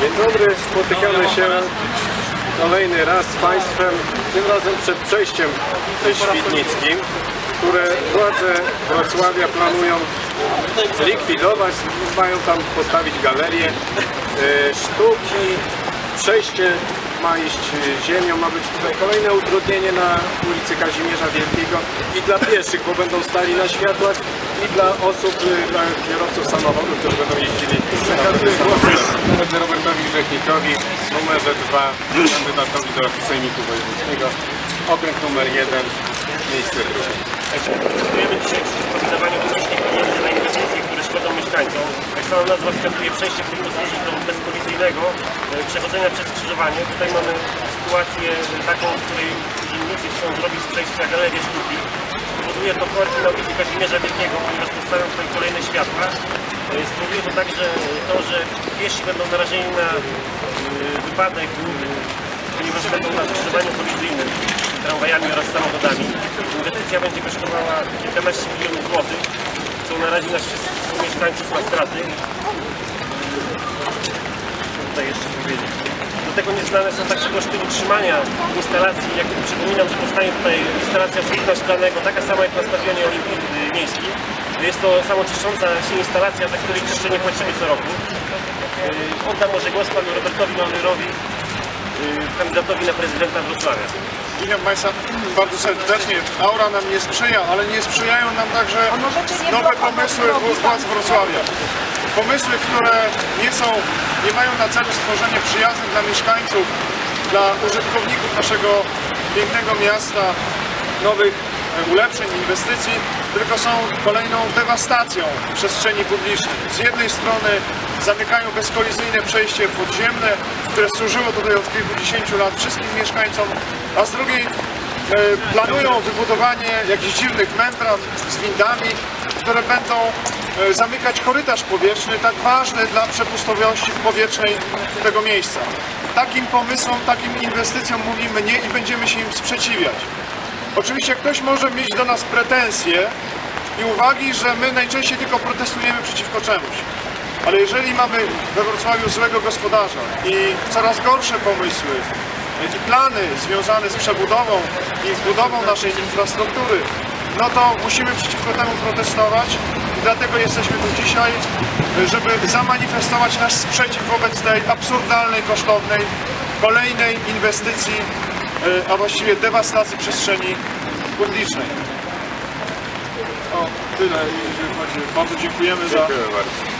Dzień dobry, spotykamy się kolejny raz z Państwem, tym razem przed przejściem świdnickim, które władze Wrocławia planują zlikwidować, mają tam postawić galerię. E, sztuki, przejście ma iść ziemią, ma być tutaj kolejne utrudnienie na ulicy Kazimierza Wielkiego i dla pieszych, bo będą stali na światłach i dla osób, y, dla kierowców samochodów, którzy będą jeździli. Przekazuję Grzechnikowi, numerze 2, kandydatowi do Sejmiku Wojewódzkiego, okręg numer 1, miejsce drugie. Decydujemy dzisiaj przy sprawdzaniu wysokości pieniędzy na inwestycje, które szkodzą mieszkańcom. Jak sama nazwa wskazuje, przejście powinno służyć do bezkolizyjnego e, przechodzenia przez skrzyżowanie. Tutaj mamy sytuację taką, w której urzędnicy chcą zrobić z przejścia galerię sztuki. Spowoduje to korki na ulicy Kazimierza Wielkiego, ponieważ powstają tutaj kolejne światła. Spowoduje to także to, że piesi będą narażeni na e, wypadek, e, ponieważ będą na skrzyżowaniu kolizyjnym tramwajami oraz samochodami. Inwestycja będzie kosztowała kilkanaście milionów złotych, co narazi nas wszystkich mieszkańców na straty. Co tutaj jeszcze powiedzieć? Do tego nieznane są także koszty utrzymania instalacji. Jak przypominam, że powstanie tutaj instalacja sufita szklanego, taka sama jak na stadionie. Jest to samoczyszcząca się instalacja, za której czyszczenie płacimy co roku. Yy, Oddam może głos panu Robertowi Małyrowi, yy, kandydatowi na prezydenta Wrocławia. Witam Państwa bardzo serdecznie. Aura nam nie sprzyja, ale nie sprzyjają nam także nowe pomysły władz Wrocławia. Pomysły, które nie są, nie mają na celu stworzenie przyjaznych dla mieszkańców, dla użytkowników naszego pięknego miasta, nowych ulepszeń, inwestycji, tylko są kolejną dewastacją przestrzeni publicznej. Z jednej strony zamykają bezkolizyjne przejście podziemne, które służyło tutaj od kilkudziesięciu lat wszystkim mieszkańcom, a z drugiej e, planują wybudowanie jakichś dziwnych membran z windami, które będą e, zamykać korytarz powietrzny, tak ważny dla przepustowości powietrznej tego miejsca. Takim pomysłom, takim inwestycjom mówimy nie i będziemy się im sprzeciwiać. Oczywiście ktoś może mieć do nas pretensje i uwagi, że my najczęściej tylko protestujemy przeciwko czemuś. Ale jeżeli mamy we Wrocławiu złego gospodarza i coraz gorsze pomysły i plany związane z przebudową i budową naszej infrastruktury, no to musimy przeciwko temu protestować i dlatego jesteśmy tu dzisiaj, żeby zamanifestować nasz sprzeciw wobec tej absurdalnej, kosztownej, kolejnej inwestycji a właściwie dewastacji przestrzeni publicznej. O, tyle, jeżeli chodzi. Bardzo dziękujemy za Dziękuję bardzo.